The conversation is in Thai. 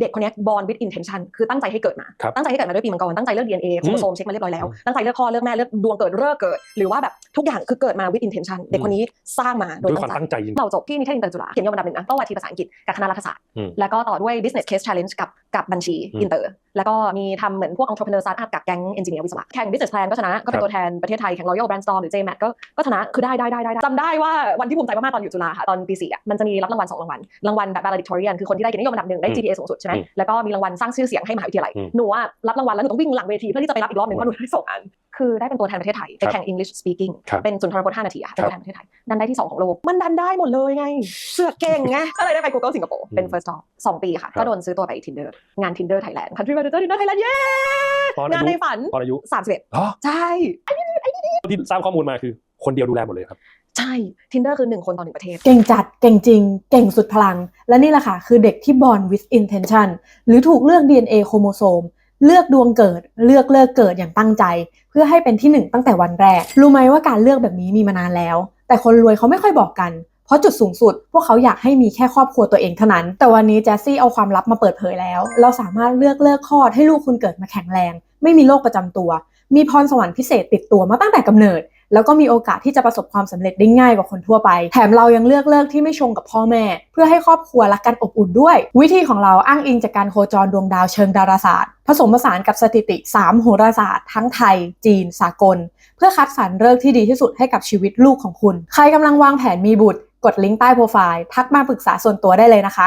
เด็กคนเนี้ย born with intention คือตั้งใจให้เกิดมาครับตั้งใจให้เกิดมาด้วยปีมังกรตั้งใจเลือก DNA โครโมโซมเช็คมาเรียบร้อยแล้ว ตั้งใจเลือกพ่อเลือกแม่เลือกดวงเกิดเลิกเกิด หรือว่าแบบทุกอย่างคือเกิดมา with intention เด็กคนนี้สร้างมาโดด้วยยความตั้งใจตั้งใจจริงเราจบที่นิเทศอินเตอร์จุฬาเขียนยอดอันดับหนึ่งนะก็วัตถีภาษาอังกฤษกับคณะรัฐศาสตร์อืมแล้วก็ต่อด้วย business case challenge กับกับบัญชีอืมอินเตอร์แล้วก็มีทำเหมือนพวก entrepreneur startup กับแก๊ง engineer วิศวะแข่ง business plan ก็ชนะก็เป็ครันบตัวแทนประเทศไทยแข่ง royal brand storm หรือ jmat ก็ก็ชนะคือได้ได้ได้ได้จำได้ว่าวันที่ภูมิใจมากๆตอนอยู่จุฬาค่ะตอนปีสี่อะมันจะมีรับรางวัลสองรางวัลรางวัลแบบ valedictorian คือคนที่ได้เกียรตินิยมอันดับหนึ่งได้อืม GPA สูงสุดใช่ไหมอืมแล้วก็มีรางวัลสร้างชื่อเสียงให้มหาวิทยาลัยอืมหนูอะรับรางวัลแล้วหนูต้องวิ่งหลังเวทีเพื่อที่จะไปรับอีกรอบหนึ่งเพราะหนูได้สองอันคือได้เป็นตัวแทนประเทศไทยไปแข่ง English speaking ครับเป็นสุนทรพจน์5นาทีอะเป็นครับตัวแทนประเทศไทยดันได้ที่ 2 ของโลกมันดันได้หมดเลยไง เสือกเก่งไงก็เลยได้ไป Google สิงคโปร์เป็นอืม first job สองปีค่ะครับก็โดนซื้อตัวไป Tinder งาน Tinder Thailand Country Manager Tinder Thailand เย้ตอนงานอาในยุฝันตอนอายุ31อ๋อใช่ที่ทราบข้อมูลมาคือ คนเดียวดูแลหมดเลยครับ ใช่ Tinder คือหนึ่งคนต่อหนึ่งประเทศ เก่งจัด เก่งจริง เก่งสุดพลัง และนี่แหละค่ะ คือเด็กที่ born with intention หรือถูกเลือก DNA โครโมโซม เลือกดวงเกิด เลือกเลิกเกิดอย่างตั้งใจ เพื่อให้เป็นที่หนึ่งตั้งแต่วันแรก รู้ไหมว่าการเลือกแบบนี้มีมานานแล้ว แต่คนรวยเขาไม่ค่อยบอกกันเพราะจุดสูงสุด พวกเขาอยากให้มีแค่ครอบครัวตัวเองเท่านั้น แต่วันนี้แจสซี่เอาความลับมาเปิดเผยแล้ว เราสามารถเลือกเลิกคลอดให้ลูกคุณเกิดมาแข็งแรง ไม่มีโรคประจำตัว มีพรสวรรค์พิเศษติดตัวมาตั้งแต่กำเนิด แล้วก็มีโอกาสที่จะประสบความสำเร็จได้ง่ายกว่าคนทั่วไป แถมเรายังเลือกเลิกที่ไม่ชงกับพ่อแม่ เพื่อให้ครอบครัวรักกันอบอุ่นด้วย วิธีของเราอ้างอิงจากการโคจรดวงดาวเชิงดาราศาสตร์ ผสมผสานกับสถิติ 3 โหราศาสตร์ทั้งไทย จีน สากล เพื่อคัดสรรเลิกที่ดีที่สุดให้กับชีวิตลูกของคุณ ใครกำลังวางแผนมีบุตร กดลิงก์ใต้โปรไฟล์ทักมาปรึกษาส่วนตัวได้เลยนะคะ